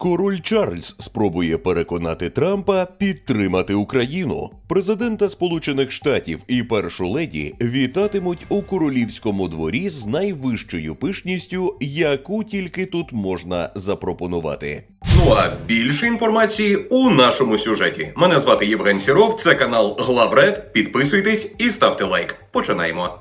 Король Чарльз спробує переконати Трампа підтримати Україну. Президента Сполучених Штатів і першу леді вітатимуть у королівському дворі з найвищою пишністю, яку тільки тут можна запропонувати. Ну а більше інформації у нашому сюжеті. Мене звати Євген Сіров, це канал Главред. Підписуйтесь і ставте лайк. Починаємо.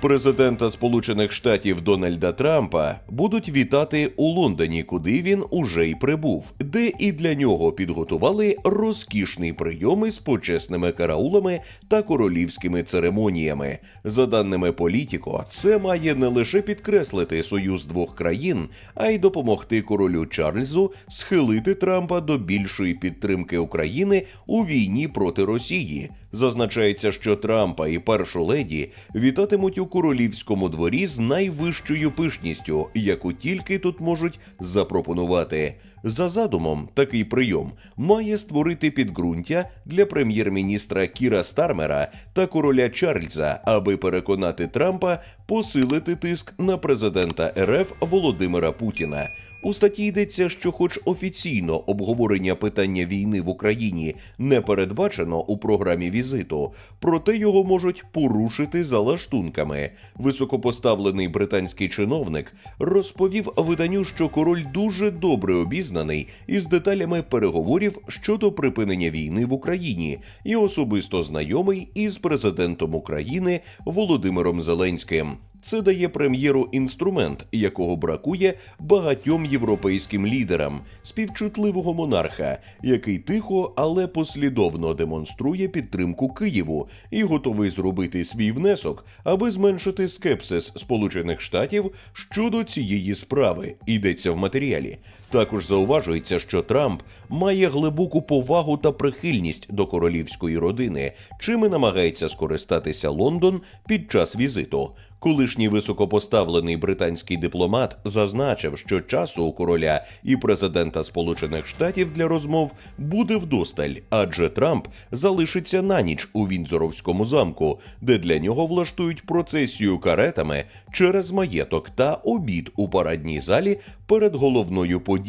Президента Сполучених Штатів Дональда Трампа будуть вітати у Лондоні, куди він уже й прибув, де і для нього підготували розкішний прийом із почесними караулами та королівськими церемоніями. За даними Політіко, це має не лише підкреслити союз двох країн, а й допомогти королю Чарльзу схилити Трампа до більшої підтримки України у війні проти Росії. Зазначається, що Трампа і першу леді вітатимуть у королівському дворі з найвищою пишністю, яку тільки тут можуть запропонувати. За задумом, такий прийом має створити підґрунтя для прем'єр-міністра Кіра Стармера та короля Чарльза, аби переконати Трампа посилити тиск на президента РФ Володимира Путіна. У статті йдеться, що, хоч офіційно обговорення питання війни в Україні не передбачено у програмі візиту, проте його можуть порушити за лаштунками. Високопоставлений британський чиновник розповів виданню, що король дуже добре обізнаний із деталями переговорів щодо припинення війни в Україні і особисто знайомий із президентом України Володимиром Зеленським. Це дає прем'єру інструмент, якого бракує багатьом європейським лідерам, співчутливого монарха, який тихо, але послідовно демонструє підтримку Києву і готовий зробити свій внесок, аби зменшити скепсис Сполучених Штатів щодо цієї справи. Йдеться в матеріалі. Також зауважується, що Трамп має глибоку повагу та прихильність до королівської родини, чим і намагається скористатися Лондон під час візиту. Колишній високопоставлений британський дипломат зазначив, що часу у короля і президента Сполучених Штатів для розмов буде вдосталь, адже Трамп залишиться на ніч у Віндзоровському замку, де для нього влаштують процесію каретами через маєток та обід у парадній залі перед головною подією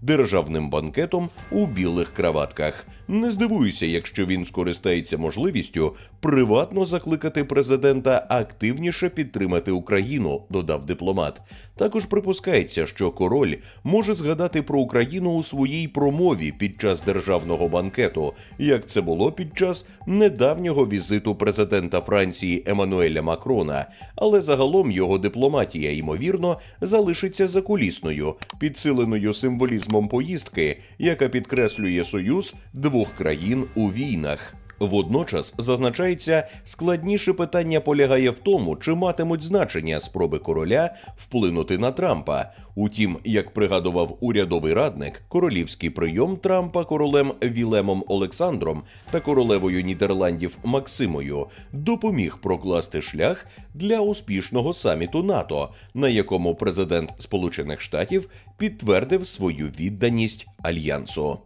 державним банкетом у білих краватках. Не здивуюся, якщо він скористається можливістю приватно закликати президента активніше підтримати Україну, додав дипломат. Також припускається, що король може згадати про Україну у своїй промові під час державного банкету, як це було під час недавнього візиту президента Франції Еммануеля Макрона. Але загалом його дипломатія, ймовірно, залишиться закулісною, підсиленою символізмом поїздки, яка підкреслює союз двох країн у війнах. Водночас зазначається, складніше питання полягає в тому, чи матимуть значення спроби короля вплинути на Трампа. Утім, як пригадував урядовий радник, королівський прийом Трампа королем Вілемом Олександром та королевою Нідерландів Максимою допоміг прокласти шлях для успішного саміту НАТО, на якому президент Сполучених Штатів підтвердив свою відданість альянсу.